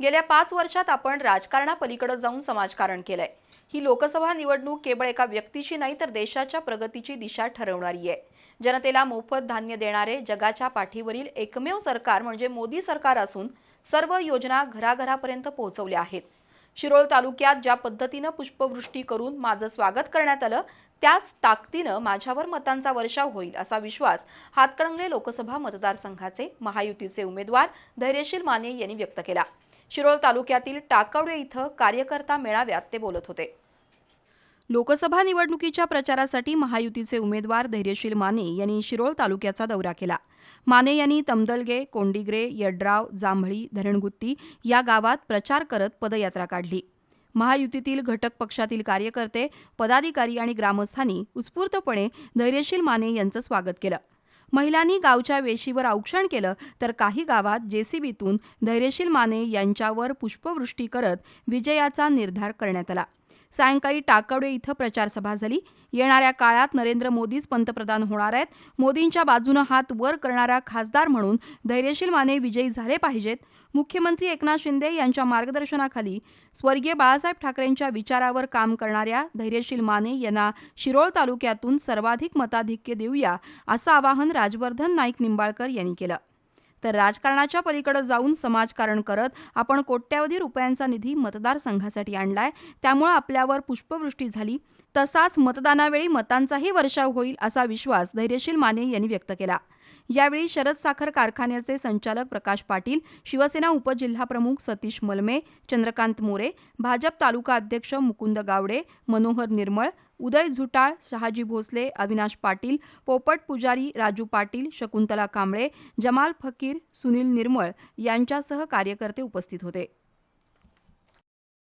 गेल्या पाच वर्षात आपण राजकारणापलीकडे जाऊन समाजकारण केलंय. ही लोकसभा निवडणूक केवळ एका व्यक्तीची नाही तर देशाच्या प्रगतीची दिशा ठरवणारी आहे. जनतेला मोफत धान्य देणारे जगाच्या पाठीवरील एकमेव सरकार म्हणजे मोदी सरकार असून सर्व योजना घराघरापर्यंत पोहोचवल्या आहेत. शिरोळ तालुक्यात ज्या पद्धतीनं पुष्पवृष्टी करून माझं स्वागत करण्यात आलं त्याच ताकदीनं माझ्यावर मतांचा वर्षाव होईल असा विश्वास हातकणंगले लोकसभा मतदारसंघाचे महायुतीचे उमेदवार धैर्यशील माने यांनी व्यक्त केला. शिरोळ तालुक्यातील टाकवडे इथं कार्यकर्ता मेळाव्यात ते बोलत होते. लोकसभा निवडणुकीच्या प्रचारासाठी महायुतीचे उमेदवार धैर्यशील माने यांनी शिरोळ तालुक्याचा दौरा केला. माने यांनी तमदलगे कोंडिग्रे यड्राव जांभळी धरणगुत्ती या गावात प्रचार करत पदयात्रा काढली. महायुतीतील घटक पक्षातील कार्यकर्ते पदाधिकारी आणि ग्रामस्थांनी उत्स्फूर्तपणे धैर्यशील माने यांचं स्वागत केलं. महिलांनी गावच्या वेशीवर औक्षण केलं तर काही गावात जेसीबीतून धैर्यशील माने यांच्यावर पुष्पवृष्टी करत विजयाचा निर्धार करण्यात आला. सायंकाळी टाकडे इथं प्रचारसभा झाली. येणाऱ्या काळात नरेंद्र मोदीच पंतप्रधान होणार आहेत. मोदींच्या बाजूनं हात वर करणारा खासदार म्हणून धैर्यशील माने विजयी झाले पाहिजेत. मुख्यमंत्री एकनाथ शिंदे यांच्या मार्गदर्शनाखाली स्वर्गीय बाळासाहेब ठाकरेंच्या विचारावर काम करणाऱ्या धैर्यशील माने यांना शिरोळ तालुक्यातून सर्वाधिक मताधिक्य देऊया असं आवाहन राजवर्धन नाईक निंबाळकर यांनी केलं. तर राजकारणाच्या पलीकडे जाऊन समाजकारण करत आपण कोट्यावधी रुपयांचा निधी मतदारसंघासाठी आणलाय. त्यामुळे आपल्यावर पुष्पवृष्टी झाली. तसाच मतदानावेळी मतांचाही वर्षाव होईल असा विश्वास धैर्यशील माने यांनी व्यक्त केला. यावेळी शरद साखर कारखान्याचे संचालक प्रकाश पाटील शिवसेना उपजिल्हाप्रमुख सतीश मलमे चंद्रकांत मोरे भाजप तालुका अध्यक्ष मुकुंद गावडे मनोहर निर्मळ उदय झुटाळ शहाजी भोसले अविनाश पाटील पोपट पुजारी राजू पाटील शकुंतला कांबळे जमाल फकीर सुनील निर्मळ यांच्यासह कार्यकर्ते उपस्थित होते.